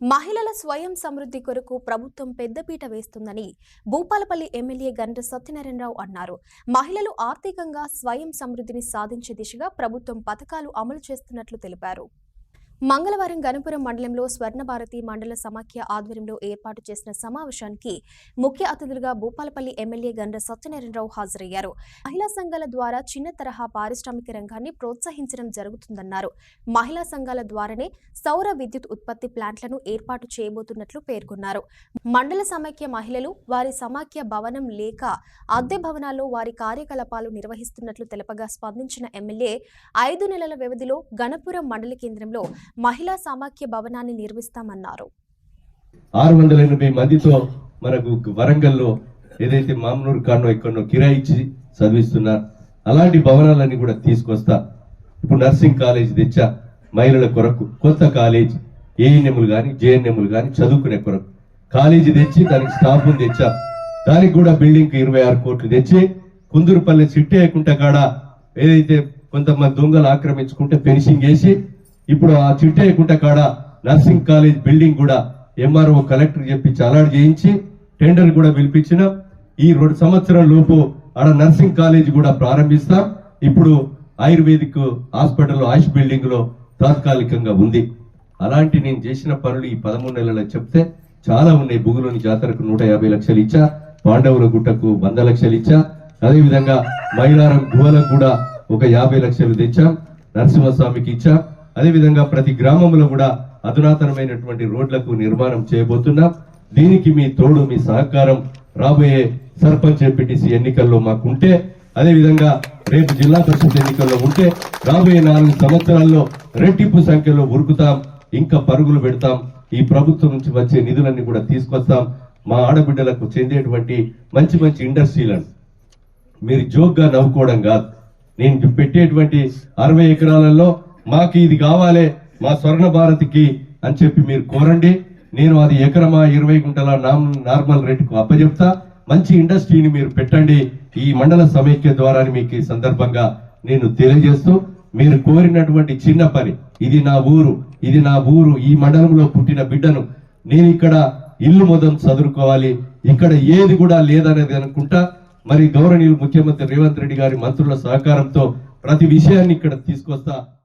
మహిళల స్వయం సమృద్ధి కొరకు ప్రభుత్వం పెద్దపీట వేస్తుందని భూపాలపల్లి ఎమ్మెల్యే గంట సత్యనారాయణరావు అన్నారు. మహిళలు ఆర్థికంగా స్వయం సమృద్ధిని సాధించే దిశగా ప్రభుత్వం పథకాలు అమలు చేస్తున్నట్లు తెలిపారు. మంగళవారం గణపురం మండలంలో స్వర్ణభారతి మండల సమాఖ్య ఆధ్వర్యంలో ఏర్పాటు చేసిన సమావేశానికి ముఖ్య అతిథులుగా భూపాలపల్లి ఎమ్మెల్యే గండ్ర సత్యనారాయణరావు హాజరయ్యారు. మహిళా సంఘాల ద్వారా చిన్న తరహా పారిశ్రామిక రంగాన్ని ప్రోత్సహించడం జరుగుతుందన్నారు. మహిళా సంఘాల ద్వారానే సౌర విద్యుత్ ఉత్పత్తి ప్లాంట్లను ఏర్పాటు చేయబోతున్నట్లు పేర్కొన్నారు. మండల సమాఖ్య మహిళలు వారి సమాఖ్య భవనం లేక అద్దె భవనాల్లో వారి కార్యకలాపాలు నిర్వహిస్తున్నట్లు తెలపగా స్పందించిన ఎమ్మెల్యే ఐదు నెలల వ్యవధిలో గణపురం మండల కేంద్రంలో మహిళా సమాఖ్య భవనాన్ని నిర్మిస్తామన్నారు. ఆరు వందల ఎనభై మందితో మనకు వరంగల్లో ఏదైతే మామనూరు కానో ఎక్కడో కిరాయిచ్చి చదివిస్తున్నారు అలాంటి భవనాలన్నీ కూడా తీసుకొస్తా. ఇప్పుడు నర్సింగ్ కాలేజ్ తెచ్చా మహిళల కొరకు కొత్త కాలేజ్ ఏఎన్ఎంలు కానీ జేఎన్ఎంలు కానీ చదువుకునే కొరకు. కాలేజీ తెచ్చి దానికి స్టాఫ్ తెచ్చా. దానికి కూడా బిల్డింగ్కి ఇరవై ఆరు కోట్లు తెచ్చి కుందూరుపల్లి చిట్టేయకుంట కాడ ఏదైతే కొంతమంది దొంగలు ఆక్రమించుకుంటే ఫెన్సింగ్ వేసి ఇప్పుడు ఆ చిట్టేయకుంట కాడ నర్సింగ్ కాలేజ్ బిల్డింగ్ కూడా ఎంఆర్ఓ కలెక్టర్ చెప్పి చలాడ్ చేయించి టెండర్ కూడా పిలిపించిన. ఈ రెండు సంవత్సరం లోపు ఆడ నర్సింగ్ కాలేజ్ కూడా ప్రారంభిస్తాం. ఇప్పుడు ఆయుర్వేదిక్ హాస్పిటల్ ఆయుష్ బిల్డింగ్లో తాత్కాలికంగా ఉంది. అలాంటి నేను చేసిన పనులు ఈ పదమూడు నెలల్లో చెప్తే చాలా ఉన్నాయి. బుగులోని జాతరకు నూట యాభై లక్షలు ఇచ్చా పాండవుల గుట్టకు వంద లక్షలు ఇచ్చా అదేవిధంగా మైలారం గుహలకు కూడా ఒక యాభై లక్షలు తెచ్చాం నరసింహస్వామికి ఇచ్చాం. అదేవిధంగా ప్రతి గ్రామంలో కూడా అధునాతనమైనటువంటి రోడ్లకు నిర్మాణం చేయబోతున్నాం దీనికి మీ తోడు మీ సహకారం రాబోయే సర్పంచ్ ఎంపీటీసీ ఎన్నికల్లో మాకుంటే అదేవిధంగా రేపు జిల్లా పరిషత్ ఎన్నికల్లో ఉంటే రాబోయే నాలుగు సంవత్సరాల్లో రెట్టింపు సంఖ్యలో ఉరుకుతాం ఇంకా పరుగులు పెడతాం ఈ ప్రభుత్వం నుంచి వచ్చే నిధులన్నీ కూడా తీసుకొస్తాం. మా ఆడబిడ్డలకు చెందేటువంటి మంచి మంచి ఇండస్ట్రీలను మీరు జోక్గా నవ్వుకోవడం కాదు. నేను పెట్టేటువంటి అరవై ఎకరాలలో మాకు ఇది కావాలి మా స్వర్ణ భారతికి అని చెప్పి మీరు కోరండి. నేను అది ఎకరమా ఇరవై గుంటల నార్మల్ రేటుకు అప్పచెప్తా మంచి ఇండస్ట్రీని మీరు పెట్టండి. ఈ మండల సమైక్య ద్వారా మీకు ఈ సందర్భంగా నేను తెలియజేస్తూ మీరు కోరినటువంటి చిన్న పని ఇది నా ఊరు ఇది నా ఊరు ఈ మండలంలో పుట్టిన బిడ్డను నేను ఇక్కడ ఇల్లు మొదలు చదువుకోవాలి ఇక్కడ ఏది కూడా లేదనేది అనుకుంటా. మరి గౌరవనీయులు ముఖ్యమంత్రి రేవంత్ రెడ్డి గారి మంత్రుల సహకారంతో ప్రతి విషయాన్ని ఇక్కడ తీసుకొస్తా.